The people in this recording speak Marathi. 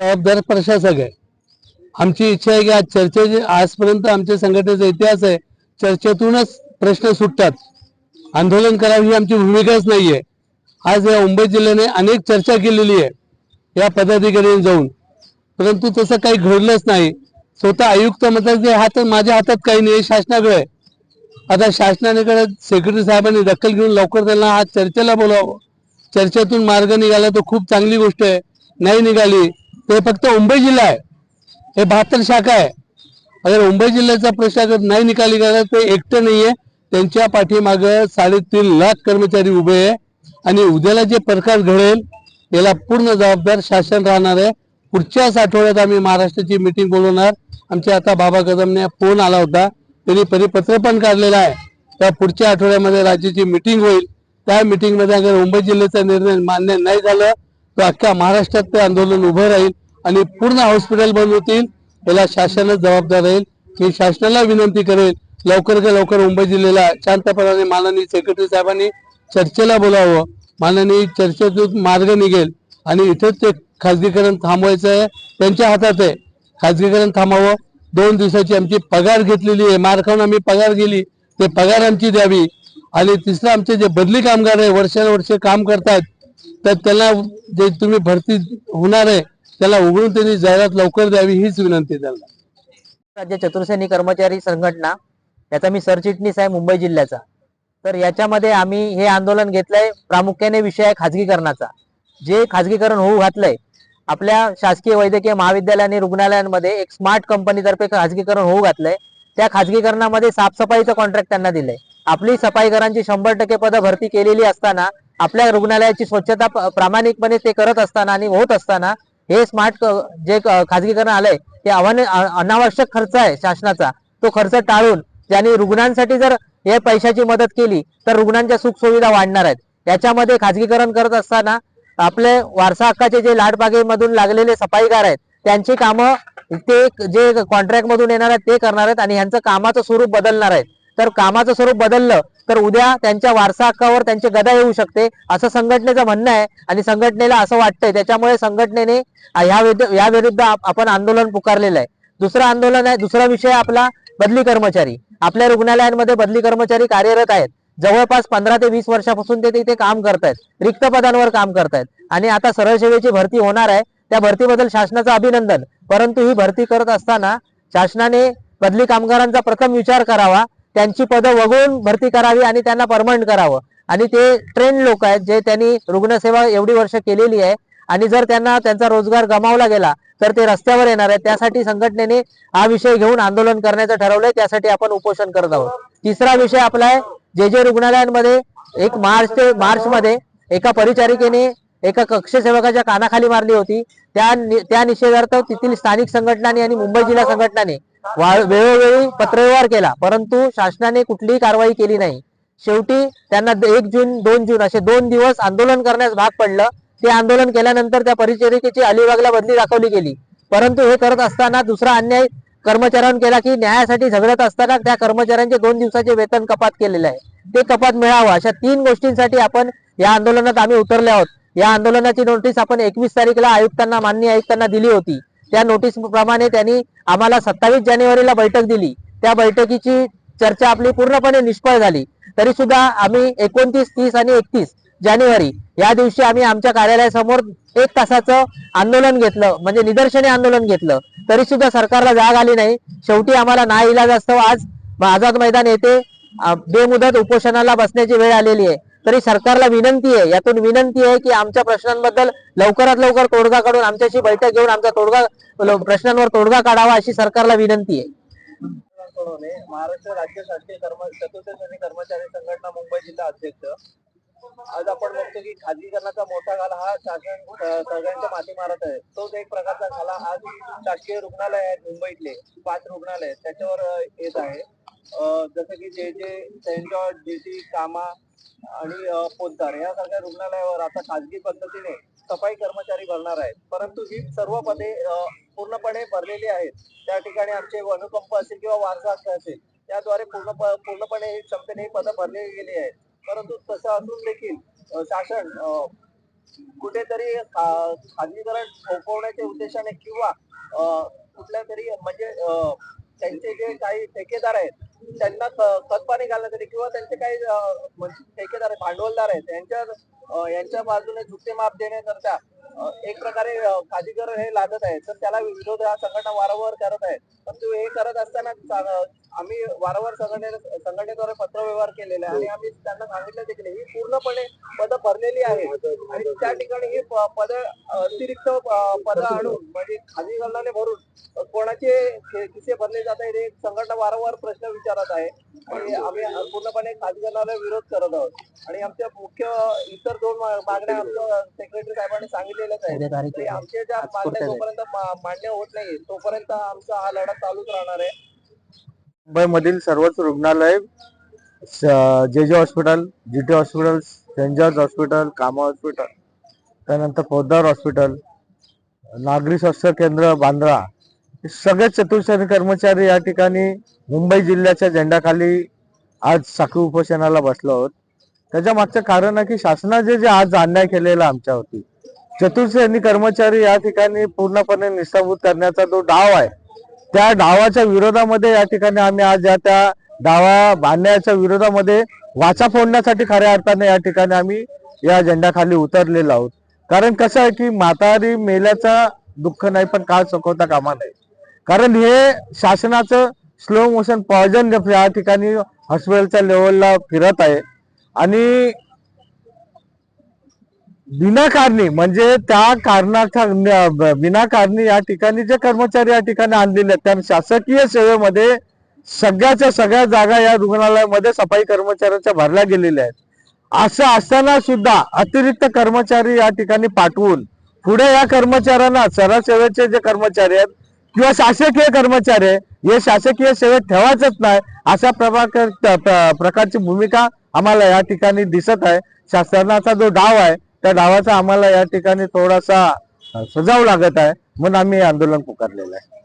जबाबदार प्रशासक आहे. आमची इच्छा आहे की आज चर्चे आजपर्यंत आमच्या संघटनेचा इतिहास आहे चर्चेतूनच प्रश्न सुटतात. आंदोलन करावं ही आमची भूमिकाच नाहीये. आज या मुंबई जिल्ह्याने अनेक चर्चा केलेली आहे या पदाधिकाऱ्यांनी जाऊन. परंतु तसं काही घडलंच नाही. स्वतः आयुक्त म्हणतात की हात माझ्या हातात काही नाही शासनाकडे आहे. आता शासनाकडे सेक्रेटरी साहेबांनी दखल घेऊन लवकर त्यांना आज चर्चेला बोलावं. चर्चेतून मार्ग निघाला तर खूप चांगली गोष्ट आहे. नाही निघाली ते फक्त मुंबई जिल्हा आहे. हे बहात्तर शाखा आहे. अगर मुंबई जिल्ह्याचा प्रश्न अगर नाही निकाली गेला ते एकटं नाहीये. त्यांच्या पाठीमागं साडेतीन लाख कर्मचारी उभे आहे. आणि उद्याला जे प्रकार घडेल याला पूर्ण जबाबदार शासन राहणार आहे. पुढच्याच आठवड्यात आम्ही महाराष्ट्राची मिटिंग बोलवणार. आमच्या आता बाबा कदमने फोन आला होता. त्यांनी परिपत्र पण काढलेलं आहे. त्या पुढच्या आठवड्यामध्ये राज्याची मिटिंग होईल. त्या मिटिंगमध्ये अगर मुंबई जिल्ह्याचा निर्णय मान्य नाही झालं तर अख्ख्या महाराष्ट्रात ते आंदोलन उभं राहील आणि पूर्ण हॉस्पिटल बंद होतील याला शासनच जबाबदार राहील. मी शासनाला विनंती करेल लवकर का लवकर मुंबई जिल्ह्याला शांतपणाने माननीय सेक्रेटरी साहेबांनी चर्चेला बोलावं. माननीय चर्चेतून मार्ग निघेल आणि इथेच ते खाजगीकरण थांबवायचं आहे त्यांच्या हातात आहे. खाजगीकरण थांबावं. दोन दिवसाची आमची पगार घेतलेली आहे. मार आम्ही पगार गेली ते पगार आमची द्यावी. आणि तिसरं आमचे जे बदली कामगार आहे वर्षानुवर्षे काम करतात तर त्याला जे तुम्ही भरती होणार आहे त्याला उघडून त्यांनी जाहिरात लवकर द्यावी हीच विनंती त्यांना. राज्य चतुर्सेनी कर्मचारी संघटना याचा मी सरचिटणीस आहे मुंबई जिल्ह्याचा. तर याच्यामध्ये आम्ही हे आंदोलन घेतलंय प्रामुख्याने विषय आहे खाजगीकरणाचा. जे खाजगीकरण होऊ घातलंय आपल्या शासकीय वैद्यकीय महाविद्यालय आणि रुग्णालयांमध्ये एक स्मार्ट कंपनीतर्फे खाजगीकरण होऊ घातलंय. त्या खाजगीकरणामध्ये साफसफाईचं कॉन्ट्रॅक्ट त्यांना दिलंय. आपली सफाईकरांची शंभर टक्के पदं भरती केलेली असताना आपल्या रुग्णालयाची स्वच्छता प्रामाणिकपणे ते करत असताना आणि होत असताना हे स्मार्ट जे खाजगीकरण आलंय ते आव्हाने अनावश्यक खर्च आहे शासनाचा. तो खर्च टाळून ज्यांनी रुग्णांसाठी जर हे पैशाची मदत केली तर रुग्णांच्या सुखसुविधा वाढणार आहेत. याच्यामध्ये खाजगीकरण करत असताना आपले वारसा हक्काचे जे लाडबागेमधून लागलेले सफाईगार आहेत त्यांची कामं ते जे कॉन्ट्रॅक्ट मधून येणार आहेत ते करणार आहेत आणि ह्यांचं कामाचं स्वरूप बदलणार आहे तर कामाचं स्वरूप बदललं तर उद्या त्यांच्या वारसा हक्कावर त्यांची गदा येऊ शकते असं संघटनेचं म्हणणं आहे. आणि संघटनेला असं वाटतंय. त्याच्यामुळे संघटनेने या विरुद्ध आपण आंदोलन पुकारलेलं आहे. दुसरं आंदोलन आहे दुसरा विषय आपला बदली कर्मचारी. आपल्या रुग्णालयांमध्ये बदली कर्मचारी कार्यरत आहेत. जवळपास पंधरा ते वीस वर्षापासून ते तिथे काम करतायत. रिक्त पदांवर काम करतायत. आणि आता सरळ सेवेची भरती होणार आहे. त्या भरतीबद्दल शासनाचं अभिनंदन. परंतु ही भरती करत असताना शासनाने बदली कामगारांचा प्रथम विचार करावा. त्यांची पदं वगळून भरती करावी आणि त्यांना परमनंट करावं. आणि ते ट्रेन लोक आहेत जे त्यांनी रुग्णसेवा एवढी वर्ष केलेली आहे. आणि जर त्यांना त्यांचा रोजगार गमावला गेला तर ते रस्त्यावर येणार आहेत. त्यासाठी संघटनेने हा विषय घेऊन आंदोलन करण्याचं ठरवलंय. त्यासाठी आपण उपोषण करत आहोत. तिसरा विषय आपला आहे जे जे रुग्णालयांमध्ये एक मार्च ते मार्च मध्ये एका परिचारिकेने एका कक्षसेवकाच्या कानाखाली मारली होती. त्या त्या निषेधार्थ तेथील स्थानिक संघटनांनी आणि मुंबई जिल्हा संघटनाने वेळोवेळी पत्रव्यवहार केला. परंतु शासनाने कुठलीही कारवाई केली नाही. शेवटी त्यांना एक जून दोन जून असे दोन दिवस आंदोलन करण्यास भाग पडलं. ते आंदोलन केल्यानंतर त्या परिचारिकेची अलिबागला बदली दाखवली गेली. परंतु हे करत असताना दुसरा अन्याय कर्मचाऱ्यांनी केला की न्यायासाठी झगडत असताना त्या कर्मचाऱ्यांचे दोन दिवसाचे वेतन कपात केलेलं आहे. ते कपात मिळावं अशा तीन गोष्टींसाठी आपण या आंदोलनात आम्ही उतरले आहोत. या आंदोलनाची नोटीस आपण एकवीस तारीखला आयुक्तांना माननीय आयुक्तांना दिली होती. त्या नोटीस प्रमाणे त्यांनी आम्हाला सत्तावीस जानेवारीला बैठक दिली. त्या बैठकीची चर्चा आपली पूर्णपणे निष्फळ झाली. तरी सुद्धा आम्ही एकोणतीस तीस आणि एकतीस जानेवारी या दिवशी आम्ही आमच्या कार्यालयासमोर एक तासाचं आंदोलन घेतलं म्हणजे निदर्शने आंदोलन घेतलं. तरी सुद्धा सरकारला जाग आली नाही. शेवटी आम्हाला ना इलाज असतो. आज आझाद मैदान येथे बेमुदत उपोषणाला बसण्याची वेळ आलेली आहे. तरी सरकारला विनंती आहे यातून विनंती आहे की आमच्या प्रश्नांबद्दल लवकरात लवकर तोडगा काढून आमच्याशी बैठक घेऊन आमचा तोडगा प्रश्नांवर तोडगा काढावा अशी सरकारला विनंती आहे. महाराष्ट्र राज्य शासकीय कर्म कर्मचारी संघटना मुंबई जिल्हा अध्यक्ष. आज आपण बघतो की खाजगीकरणाचा मोठा घाला हा शासन सगळ्यांच्या माती मारत आहे. तोच एक प्रकारचा घाला आज शासकीय रुग्णालय आहेत मुंबईतले पाच रुग्णालय त्याच्यावर येत आहे. जसं की जे जे सेंट जॉर्ज जीटी कामा आणि पोद्दार यासारख्या रुग्णालयावर आता खाजगी पद्धतीने सफाई कर्मचारी भरणार आहेत. परंतु ही सर्व पदे पूर्णपणे भरलेली आहेत. त्या ठिकाणी आमचे अनुकंप असेल किंवा वारसा असेल त्याद्वारे पूर्ण पूर्णपणे ही क्षमतेने ही पदं भरली गेली आहेत. परंतु तसं असून देखील शासन कुठेतरी खा- खाजगीकरण थोपवण्याच्या उद्देशाने किंवा कुठल्या तरी म्हणजे त्यांचे जे काही ठेकेदार आहेत त्यांना ख- घालण्यात घालण्यासाठी किंवा त्यांचे काही म्हणजे ठेकेदार आहेत भांडवलदार आहेत यांच्या यांच्या बाजूने झुकते माप देण्याकरता एक प्रकारे खादीकर हे लागत आहे तर त्याला विरोध हा संघटना वारंवार करत आहे परंतु हे करत असताना आम्ही वारंवार संघटने संघटनेद्वारे पत्र व्यवहार केलेला आहे. आणि आम्ही त्यांना सांगितलं देखील ही पूर्णपणे पदं भरलेली आहे आणि त्या ठिकाणी ही पद अतिरिक्त पद पदं आणून म्हणजे खाजगीकरणाने भरून कोणाचे किसे भरले जात आहेत हे संघटना वारंवार प्रश्न विचारत आहे. आणि आम्ही पूर्णपणे खाजगीकरणाला विरोध करत आहोत. आणि आमच्या मुख्य इतर दोन मागण्या आमच्या सेक्रेटरी साहेबांनी सांगितलं ते आमच्या ज्या आज मागण्या पुढच्या जोपर्यंत मान्य होत नाही तोपर्यंत आमचा हा लढा चालूच राहणार आहे. मुंबईमधील सर्वच रुग्णालय J J hospital G T hospital saint George hospital Cama hospital त्यानंतर पोद्दार हॉस्पिटल नागरी स्वास्थ्य केंद्र बांद्रा हे सगळे चतुर्श्रेणी कर्मचारी या ठिकाणी मुंबई जिल्ह्याच्या झेंड्याखाली आज साखळी उपोषणाला बसलो आहोत. त्याच्या मागचं कारण आहे की शासनाचे जे आज अन्याय केलेला आमच्यावरती चतुर्श्रेणी कर्मचारी या ठिकाणी पूर्णपणे निष्ठाभूत करण्याचा जो डाव आहे त्या डावाच्या विरोधामध्ये या ठिकाणी आम्ही आज या त्या डावा बांधण्याच्या विरोधामध्ये वाचा फोडण्यासाठी खऱ्या अर्थाने या ठिकाणी आम्ही या झेंड्याखाली उतरलेलो आहोत. कारण कसं आहे की म्हातारी मेल्याचा दुःख नाही पण काळ चुकवता कामा नाही कारण हे शासनाचं स्लो मोशन पॉयझन या ठिकाणी हॉस्पिटलच्या लेवलला फिरत आहे. आणि विनाकारणी म्हणजे त्या कारणाच्या विनाकारणी या ठिकाणी जे कर्मचारी या ठिकाणी आणलेले आहेत त्या शासकीय सेवेमध्ये सगळ्याच्या सगळ्या जागा या रुग्णालयामध्ये सफाई कर्मचाऱ्यांच्या भरल्या गेलेल्या आहेत. असं असताना सुद्धा अतिरिक्त कर्मचारी या ठिकाणी पाठवून पुढे या कर्मचाऱ्यांना सरळ सेवेचे जे कर्मचारी आहेत किंवा शासकीय कर्मचारी आहे हे शासकीय सेवेत ठेवायचंच नाही अशा प्रकार प्रकारची भूमिका आम्हाला या ठिकाणी दिसत आहे. शासनाचा जो डाव आहे त्या डावाचा आम्हाला या ठिकाणी थोडासा सजाव लागत आहे म्हणून आम्ही आंदोलन पुकारलेलं आहे.